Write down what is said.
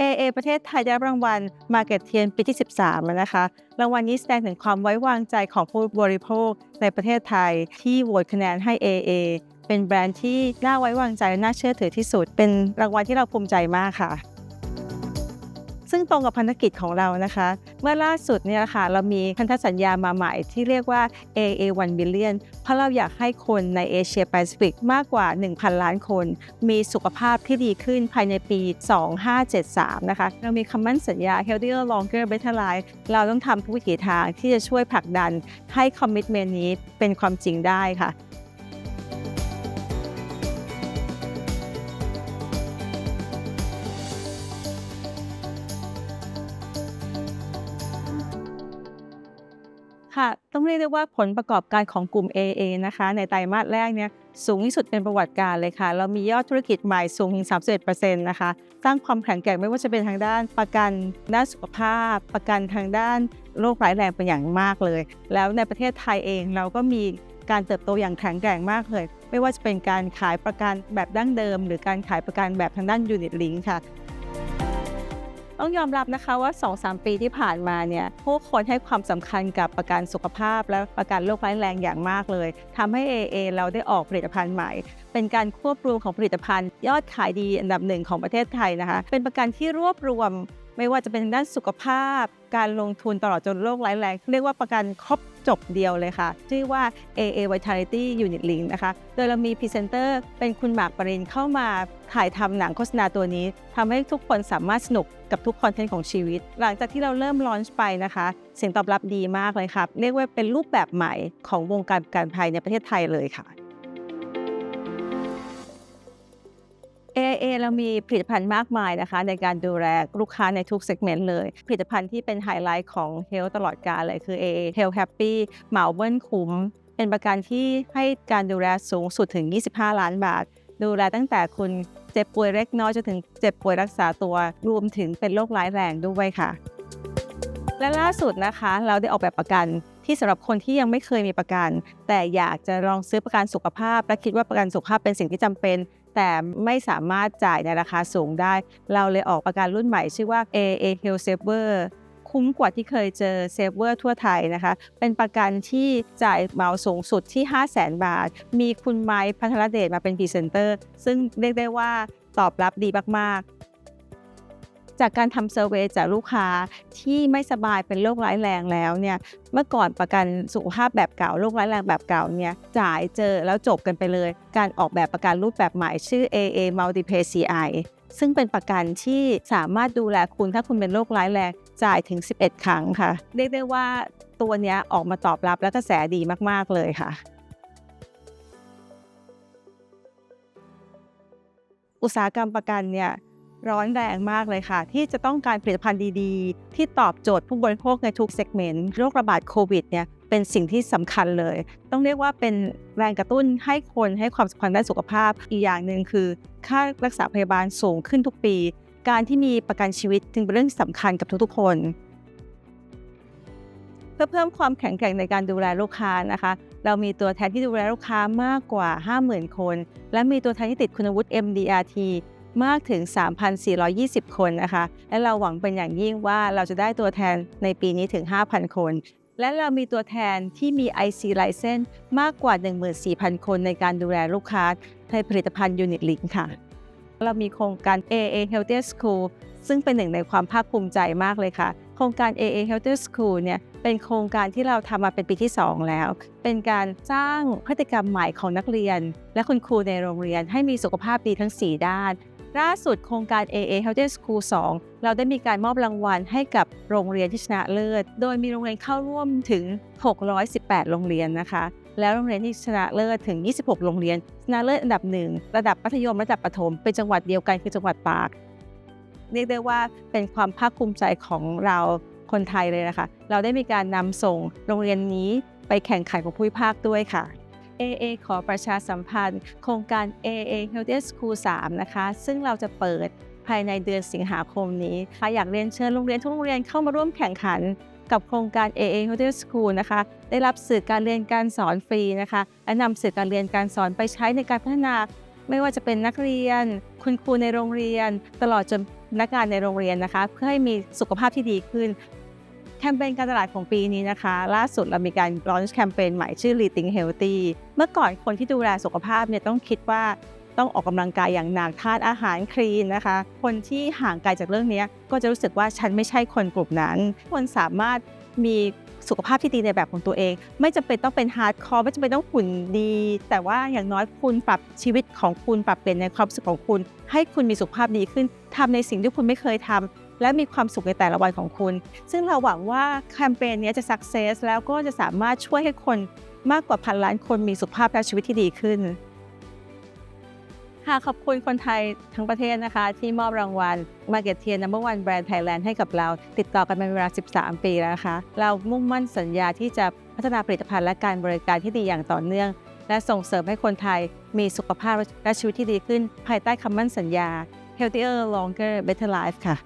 AA ประเทศไทยได้รับรางวัล Market เทียนปีที่ 13แล้วนะคะ รางวัลนี้แสดงถึงความไว้วางใจของผู้บริโภคในประเทศไทย ที่โหวตคะแนนให้ AA เป็นแบรนด์ที่น่าไว้วางใจและน่าเชื่อถือที่สุด เป็นรางวัลที่เราภูมิใจมากค่ะ ซึ่งตรงกับพันธกิจของเรานะคะ เมื่อล่าสุดเนี่ยค่ะเรามีพันธสัญญามาใหม่ที่เรียกว่า AA 1 billion เพราะเราอยากให้คนในเอเชียแปซิฟิกมากกว่า 1,000 ล้านคน มีสุขภาพที่ดีขึ้นภายในปี 2573 นะคะ เรามีคำมั่นสัญญา Healthier Longer Better Life เราต้องทำทุกวิถีทางที่จะช่วยผลักดันให้คอมมิ t เมนต์นี้เป็นความจริงได้ค่ะ ค่ะต้องเรียกได้ว่าผลประกอบการของกลุ่ม AA นะคะ ในไตรมาสแรกเนี่ยสูงที่สุดเป็นประวัติการเลยค่ะ เรามียอดธุรกิจใหม่สูงถึง 31%นะคะสร้างความแข็งแกร่งไม่ว่าจะเป็นทางด้านประกันด้านสุขภาพ ประกันทางด้านโรคร้ายแรงเป็นอย่างมากเลย แล้วในประเทศไทยเองเราก็มีการเติบโตอย่างแข็งแกร่งมากเลย ไม่ว่าจะเป็นการขายประกันแบบดั้งเดิม หรือการขายประกันแบบทางด้านยูนิตลิงค่ะ ต้องยอมรับนะคะว่า 2-3 ปีที่ผ่านมาเนี่ยผู้คนให้ความสำคัญกับประกันสุขภาพ และประกันโรคร้ายแรงอย่างมากเลยทำให้ AA เราได้ออกผลิตภัณฑ์ใหม่ เป็นการควบรวมของผลิตภัณฑ์ ยอดขายดีอันดับหนึ่งของประเทศไทยนะคะ เป็นประกันที่รวบรวม ไม่ว่าจะเป็นทางด้านสุขภาพ การลงทุนตลอดจนโรคร้ายแรง เรียกว่าประกันครบจบเดียวเลยค่ะ ชื่อว่า AA Vitality Unit Link นะคะ โดยเรามีพรีเซนเตอร์เป็นคุณหมากปรินเข้ามาถ่ายทำหนังโฆษณาตัวนี้ทำให้ทุกคนสามารถสนุกกับทุกคอนเทนต์ของชีวิต หลังจากที่เราเริ่มลอนช์ไปนะคะ เสียงตอบรับดีมากเลยครับ เรียกว่าเป็นรูปแบบใหม่ของวงการประกันภัยในประเทศไทยเลยค่ะ AIA เรามีผลิตภัณฑ์มากมายนะคะ ในการดูแลลูกค้าในทุกเซกเมนต์เลย ผลิตภัณฑ์ที่เป็นไฮไลท์ของ Health ตลอดกาลเลยคือ AA Health Happy เหมาเบิ้ลคุ้ม เป็นประกันที่ให้การดูแลสูงสุดถึง 25 ล้านบาท ดูแลตั้งแต่คุณเจ็บป่วยเล็กน้อยจนถึงเจ็บป่วยรักษาตัวรวมถึงเป็นโรคร้ายแรงด้วยค่ะ และล่าสุดนะคะเราได้ออกแบบประกันที่สำหรับคนที่ยังไม่เคยมีประกัน แต่อยากจะลองซื้อประกันสุขภาพ และคิดว่าประกันสุขภาพเป็นสิ่งที่จำเป็น แต่ไม่สามารถจ่ายในราคาสูงได้ เราเลยออกประกันรุ่นใหม่ชื่อว่า AA Health Saver คุ้มกว่าที่เคยเจอเซฟเวอร์ทั่วไทยนะคะ เป็นประกันที่จ่ายเหมาสูงสุดที่ 5 0 0 0 0 0บาท มีคุณไม้พัทรเดชมาเป็นพรีเซนเตอร์ ซึ่งเรียกได้ว่าตอบรับดีมาก ๆ จากการทำเซอร์เวยจากลูกค้าที่ไม่สบายเป็นโรคร้ายแรงแล้วเนี่ยเมื่อก่อนประกันสุขภาพแบบเก่าโรคร้ายแรงแบบเก่าเนี่ยจ่ายเจอแล้วจบกันไปเลย การออกแบบประกันรูปแบบใหม่ชื่อ AA Multipay CI ซึ่งเป็นประกันที่สามารถดูแลคุณถ้าคุณเป็นโรคร้ายแรงจ่ายถึง 11 ครั้งค่ะ เรียกได้ว่าตัวนี้ออกมาตอบรับและกระแสดีมาก ๆ เลยค่ะ อุตสาหกรรมประกันเนี่ย ร้อนแรงมากเลยค่ะ ที่จะต้องการผลิตภัณฑ์ดีๆ ที่ตอบโจทย์ผู้บริโภคในทุกเซกเมนต์โรคระบาดโควิดเนี่ยเป็นสิ่งที่สำคัญเลย ต้องเรียกว่าเป็นแรงกระตุ้นให้คนให้ความสำคัญด้านสุขภาพ อีกอย่างหนึ่งคือ ค่ารักษาพยาบาลสูงขึ้นทุกปี การที่มีประกันชีวิตจึงเป็นเรื่องสำคัญกับทุกๆคน เพื่อเพิ่มความแข็งแกร่งในการดูแลลูกค้านะคะ เรามีตัวแทนที่ดูแลลูกค้ามากกว่า 50,000 คน และมีตัวแทนที่ติดคุณวุฒิ MDRT มากถึง 3,420 คนนะคะ และเราหวังเป็นอย่างยิ่งว่าเราจะได้ตัวแทนในปีนี้ถึง 5,000 คน และเรามีตัวแทนที่มี IC License มากกว่า 14,000 คนในการดูแลลูกค้าในผลิตภัณฑ์ Unit Link ค่ะ เรามีโครงการ AA Healthier School ซึ่งเป็นหนึ่งในความภาคภูมิใจมากเลยค่ะ โครงการ AA Healthier School เนี่ยเป็นโครงการที่เราทำมาเป็นปีที่ 2 แล้ว เป็นการสร้างพฤติกรรมใหม่ของนักเรียน และคุณครูในโรงเรียนให้มีสุขภาพดีทั้ง 4 ด้าน ล่าสุดโครงการ AA Healthier School 2 เราได้มีการมอบรางวัลให้กับโรงเรียนที่ชนะเลิศ โดยมีโรงเรียนเข้าร่วมถึง 618 โรงเรียนนะคะ แล้วโรงเรียนที่ชนะเลิศถึง 26 โรงเรียน ชนะเลิศอันดับหนึ่งระดับมัธยมระดับประถม เป็นจังหวัดเดียวกันคือจังหวัดตาก เรียกได้ว่าเป็นความภาคภูมิใจของเราคนไทยเลยนะคะ เราได้มีการนำส่งโรงเรียนนี้ไปแข่งขันของภูมิภาคด้วยค่ะ AA ขอประชาสัมพันธ์ โครงการ AA Healthier School 3 นะคะ ซึ่งเราจะเปิดภายในเดือนสิงหาคมนี้ค่ะอยากเรียนเชิญโรงเรียนทุกโรงเรียนเข้ามาร่วมแข่งขันกับโครงการ AA Healthier School นะคะ ได้รับสื่อการเรียนการสอนฟรีนะคะ และนำสื่อการเรียนการสอนไปใช้ในการพัฒนา ไม่ว่าจะเป็นนักเรียน คุณครูในโรงเรียน ตลอดจนพนักงานในโรงเรียนนะคะ เพื่อให้มีสุขภาพที่ดีขึ้น แคมเปญการตลาดของปีนี้นะคะ ล่าสุดเรามีการลอนช์แคมเปญใหม่ชื่อ Leading Healthy เมื่อก่อนคนที่ดูแลสุขภาพเนี่ยต้องคิดว่าต้องออกกำลังกายอย่างหนักทานอาหารคลีนนะคะ คนที่ห่างไกลจากเรื่องนี้ก็จะรู้สึกว่าฉันไม่ใช่คนกลุ่มนั้น คนสามารถมีสุขภาพที่ดีในแบบของตัวเอง ไม่จำเป็นต้องเป็นฮาร์ดคอร์ไม่จำเป็นต้องหุ่นดี แต่ว่าอย่างน้อยคุณปรับชีวิตของคุณปรับเปลี่ยนในความรู้สึกของคุณ ให้คุณมีสุขภาพดีขึ้นทำในสิ่งที่คุณไม่เคยทำ และมีความสุขในแต่ละวันของคุณ ซึ่งเราหวังว่าแคมเปญนี้จะสักเซสแล้วก็จะสามารถช่วยให้คนมากกว่าพันล้านคนมีสุขภาพและชีวิตที่ดีขึ้นค่ะขอบคุณคนไทยทั้งประเทศนะคะ ที่มอบรางวัล Market Tier Number One Brand Thailand ให้กับเรา ติดต่อกันเป็นเวลา 13 ปีแล้วนะคะ เรามุ่งมั่นสัญญาที่จะพัฒนาผลิตภัณฑ์และการบริการที่ดีอย่างต่อเนื่อง และส่งเสริมให้คนไทยมีสุขภาพและชีวิตที่ดีขึ้น ภายใต้คำมั่นสัญญา Healthier Longer Better Life ค่ะ